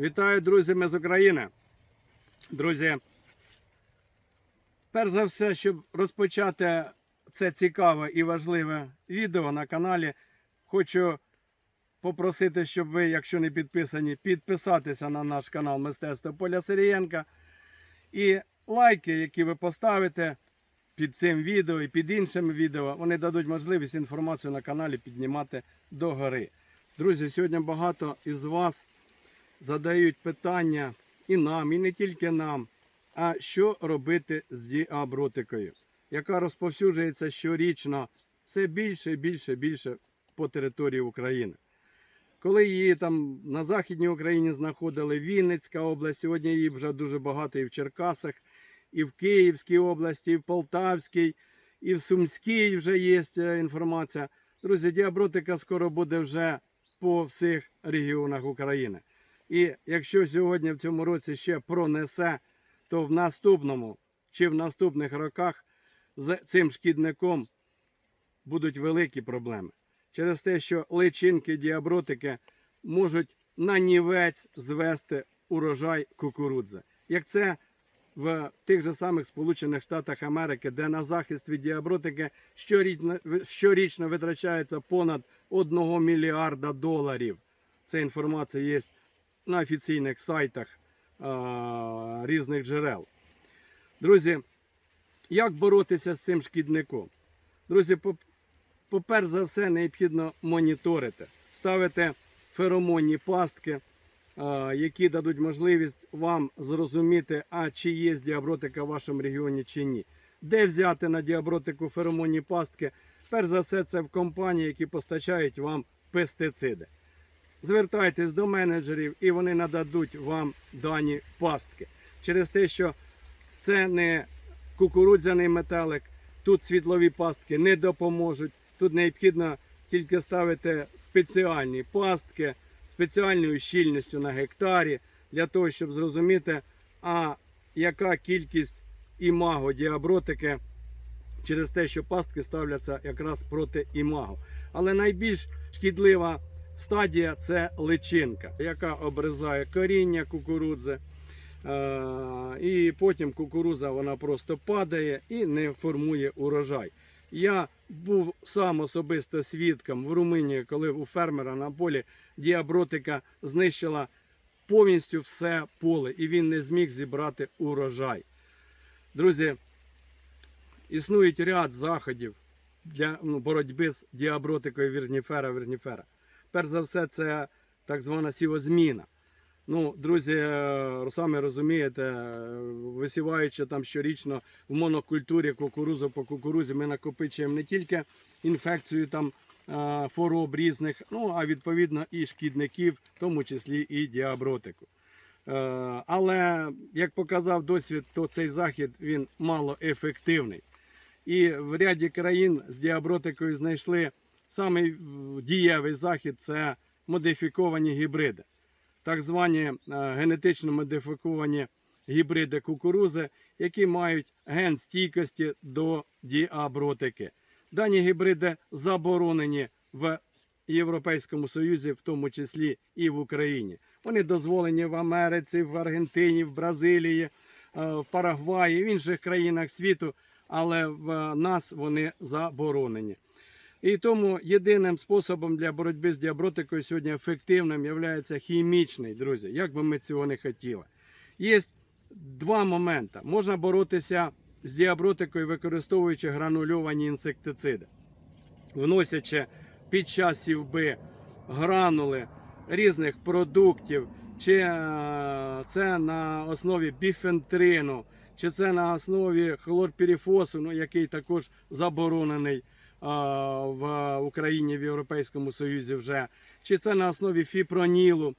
Вітаю, друзі, ми з України. Друзі, перш за все, щоб розпочати це цікаве і важливе відео на каналі, хочу попросити, щоб ви, якщо не підписані, підписатися на наш канал Мистецтво Поля Сирієнка. І лайки, які ви поставите під цим відео і під іншими відео, вони дадуть можливість інформацію на каналі піднімати догори. Друзі, сьогодні багато із вас задають питання і нам, і не тільки нам. А що робити з діабротикою, яка розповсюджується щорічно все більше більше більше по території України. Коли її там на Західній Україні знаходили Вінницька область, сьогодні її вже дуже багато і в Черкасах, і в Київській області, і в Полтавській, і в Сумській вже є е, інформація. Друзі, діабротика скоро буде вже по всіх регіонах України. І якщо сьогодні в цьому році ще пронесе, то в наступному чи в наступних роках з цим шкідником будуть великі проблеми. Через те, що личинки діабротики можуть на нівець звести урожай кукурудзи. Як це в тих же самих Сполучених Штатах Америки, де на захист від діабротики щорічно, щорічно витрачається понад 1 мільярда доларів. Ця інформація є на офіційних сайтах а, різних джерел. Друзі, як боротися з цим шкідником? Друзі, поперш за все, необхідно моніторити, ставити феромонні пастки, а, які дадуть можливість вам зрозуміти, а чи є діабротика в вашому регіоні чи ні. Де взяти на діабротику феромонні пастки? Перш за все, це в компанії, які постачають вам пестициди. Звертайтесь до менеджерів і вони нададуть вам дані пастки. Через те, що це не кукурудзяний метелик, тут світлові пастки не допоможуть. Тут необхідно тільки ставити спеціальні пастки спеціальною щільністю на гектарі для того, щоб зрозуміти, а яка кількість імаго діабротики через те, що пастки ставляться якраз проти імаго. Але найбільш шкідлива стадія це личинка, яка обрізає коріння кукурудзи. Е, І потім кукуруза вона просто падає і не формує урожай. Я був сам особисто свідком в Румунії, коли у фермера на полі діабротика знищила повністю все поле, і він не зміг зібрати урожай. Друзі, існують ряд заходів для ну, боротьби з діабротикою вірніфера вірніфера. Перш за все, це так звана сівозміна. Ну, друзі, е, самі розумієте, е, висіваючи там щорічно в монокультурі кукурузу по кукурузі, ми накопичуємо не тільки інфекцію там е, хвороб різних, ну а відповідно і шкідників, в тому числі і діабротику. Е, Але як показав досвід, то цей захід він малоефективний. І в ряді країн з діабротикою знайшли самий е, дієвий захід це модифіковані гібриди так звані е, генетично модифіковані гібриди кукурузи, які мають ген стійкості до діабротики. Дані гібриди заборонені в Європейському Союзі, в тому числі і в Україні. Вони дозволені в Америці, в Аргентині, в Бразилії, е, в Парагваї, в інших країнах світу, але в нас вони заборонені. І тому єдиним способом для боротьби з діабротикою сьогодні ефективним є хімічний, друзі, як би ми цього не хотіли. Є два моменти. Можна боротися з діабротикою, використовуючи гранульовані інсектициди, вносячи під час сівби гранули різних продуктів, чи е, це на основі біфентрину, чи це на основі хлорпірифосу, ну, який також заборонений в Україні в Європейському Союзі вже, чи це на основі фіпронілу,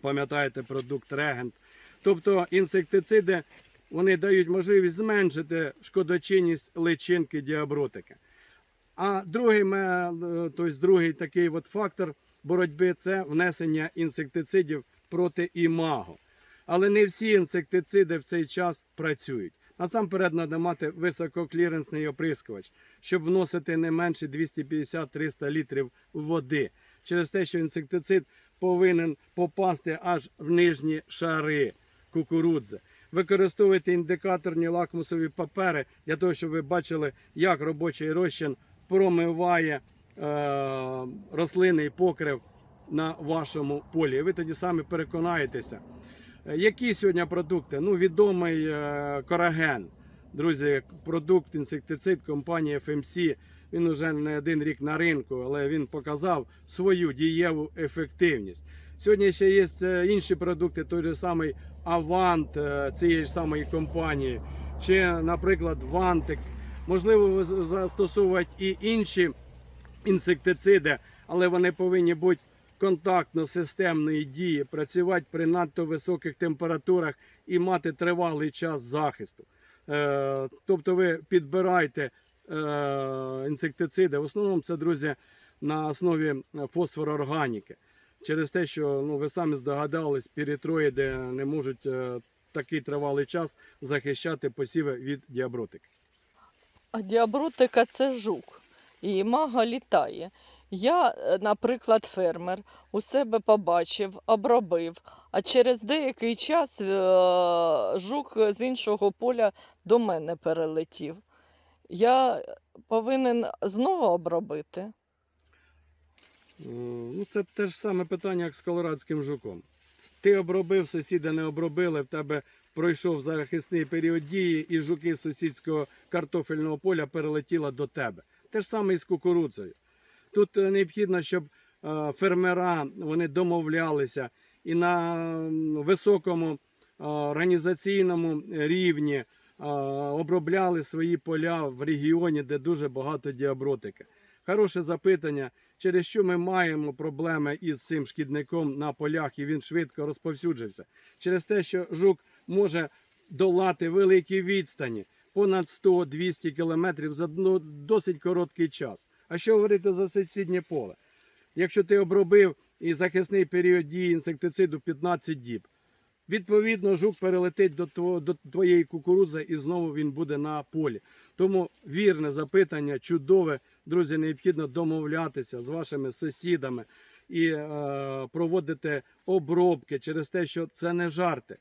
пам'ятаєте продукт регент. Тобто інсектициди вони дають можливість зменшити шкодочинність личинки діабротики. А другий, тобто другий такий от фактор боротьби це внесення інсектицидів проти імаго. Але не всі інсектициди в цей час працюють. Насамперед треба мати висококліренсний оприскувач, щоб вносити не менше 250-300 літрів води. Через те, що інсектицид повинен попасти аж в нижні шари кукурудзи. Використовуйте індикаторні лакмусові папери для того, щоб ви бачили, як робочий розчин промиває е, рослинний покрив на вашому полі. Ви тоді самі переконаєтеся. Е, Які сьогодні продукти? Ну, відомий е, кораген. Друзі, продукт, інсектицид компанії FMC. Він уже не один рік на ринку, але він показав свою дієву ефективність. Сьогодні ще є е, інші продукти, той же самий е, цієї ж самої компанії, чи, наприклад, Vantex. Можливо, застосовувати і інші інсектициди, але вони повинні бути контактно-системної дії, працювати при надто високих температурах і мати тривалий час захисту. Е, тобто ви підбираєте е, інсектициди. В основному це, друзі, на основі фосфорорганіки. Через те, що ну, ви самі здогадались, пірітроїди не можуть е, такий тривалий час захищати посіви від діабротики. А діабротика це жук, і мага літає. Я, е, наприклад, фермер у себе побачив, обробив, а через деякий час е, жук з іншого поля до мене перелетів. Я повинен знову обробити. Е, Ну, це те ж саме питання, як з колорадським жуком. Ти обробив, сусіди не обробили, в тебе пройшов захисний період дії, і жуки сусідського картофельного поля перелетіли до тебе. Те ж саме і з кукурудзою. Тут е, необхідно, щоб е, фермера вони домовлялися і на високому е, організаційному рівні обробляли свої поля в регіоні, де дуже багато діабротики. Хороше запитання, через що ми маємо проблеми із цим шкідником на полях, і він швидко розповсюджився. Через те, що жук може долати великі відстані, понад 100-200 кілометрів за досить короткий час. А що говорити за сусіднє поле? Якщо ти обробив і захисний період дії інсектициду 15 діб, відповідно жук перелетить до, тво- до твоєї кукурудзи і знову він буде на полі. Тому вірне запитання, чудове. Друзі, необхідно домовлятися з вашими сусідами і е, проводити обробки через те, що це не жарти.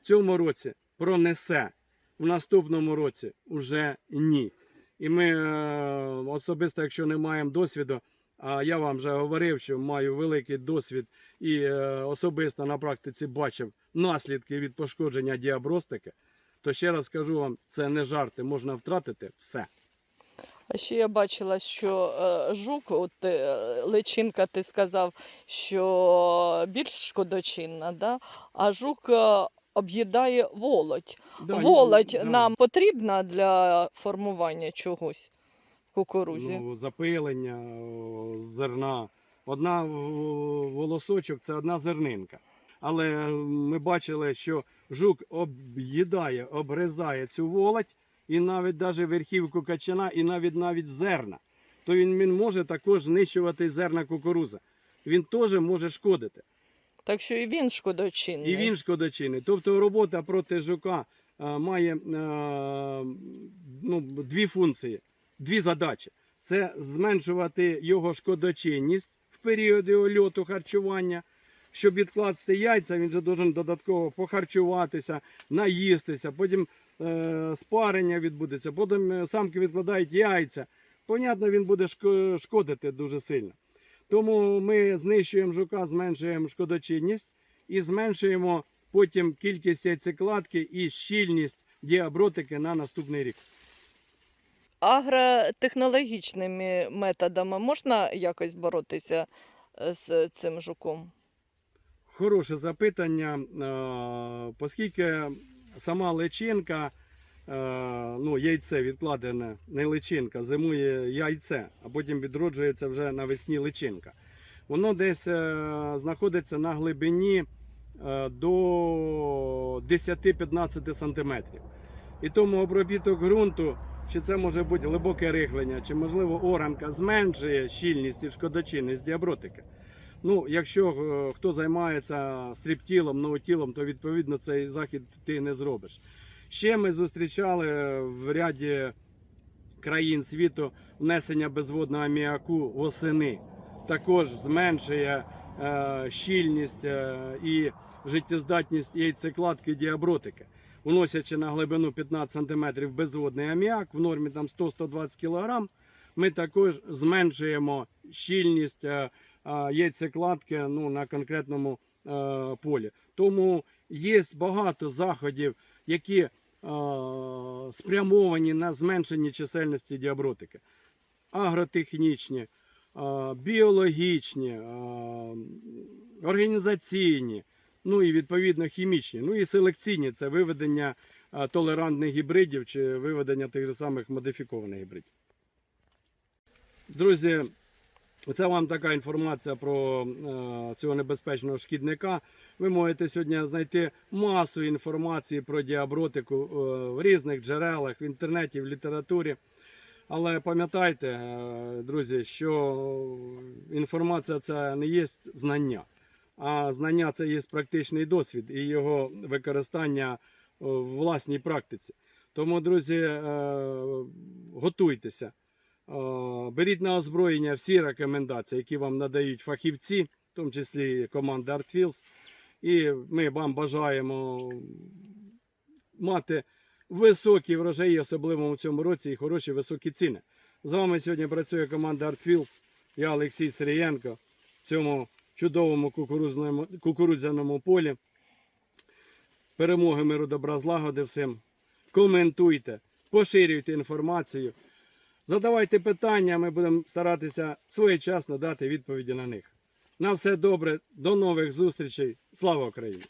В цьому році пронесе, в наступному році вже ні. І ми е, особисто, якщо не маємо досвіду, а я вам вже говорив, що маю великий досвід і е, особисто на практиці бачив наслідки від пошкодження діабростики, то ще раз скажу вам, це не жарти, можна втратити все. А ще я бачила, що е, жук, от личинка, ти сказав, що більш шкодочинна, да? а жук об'їдає волоть. Да, волоть да. нам потрібна для формування чогось в кукурузі. Ну, запилення о, зерна. Одна о, волосочок це одна зернинка. Але ми бачили, що жук об'їдає, обрізає цю волоть, і навіть навіть верхівку качана, і навіть навіть зерна. То він, він може також знищувати зерна кукурузи. Він теж може шкодити. Так що і він шкодочинний. І він шкодочинний. Тобто робота проти жука е, має е, ну, дві функції, дві задачі. Це зменшувати його шкодочинність в періоди ольоту харчування. Щоб відкласти яйця, він же должен додатково похарчуватися, наїстися, потім е, спарення відбудеться, потім е, самки відкладають яйця. Понятно, він буде шкодити дуже сильно. Тому ми знищуємо жука, зменшуємо шкодочинність і зменшуємо потім кількість яйцекладки і щільність діабротики на наступний рік. Агротехнологічними методами можна якось боротися е, з цим жуком? Хороше запитання, оскільки сама личинка, ну, яйце відкладене, не личинка, зимує яйце, а потім відроджується вже навесні личинка. Воно десь е, знаходиться на глибині е, до 10-15 см. І тому обробіток ґрунту, чи це може бути глибоке рихлення, чи можливо оранка, зменшує щільність і шкодочинність діабротики. Ну, якщо е, хто займається стріптілом, новотілом, то відповідно цей захід ти не зробиш. Ще ми зустрічали в ряді країн світу внесення безводного аміаку восени. Також зменшує е, щільність е, і життєздатність яйцекладки діабротики. Уносячи на глибину 15 см безводний аміак в нормі там 100-120 кг, ми також зменшуємо щільність е, е, яйцекладки ну, на конкретному е, полі. Тому є багато заходів, які е, спрямовані на зменшення чисельності діабротики. Агротехнічні, біологічні, організаційні, ну і відповідно хімічні, ну і селекційні це виведення толерантних гібридів чи виведення тих же самих модифікованих гібридів. Друзі, це вам така інформація про е, цього небезпечного шкідника. Ви можете сьогодні знайти масу інформації про діабротику е, в різних джерелах, в інтернеті, в літературі. Але пам'ятайте, е, друзі, що інформація це не є знання, а знання це є практичний досвід і його використання в власній практиці. Тому, друзі, готуйтеся. Е, Беріть на озброєння всі рекомендації, які вам надають фахівці, в тому числі команда ArtFields. І ми вам бажаємо мати високі врожаї, особливо в цьому році, і хороші високі ціни. З вами сьогодні працює команда ArtFields. Я Олексій Сирієнко в цьому чудовому кукурудзяному полі. Перемоги миру, добра, злагоди всім. Коментуйте, поширюйте інформацію. Задавайте питання, ми будемо старатися своєчасно дати відповіді на них. На все добре, до нових зустрічей. Слава Україні!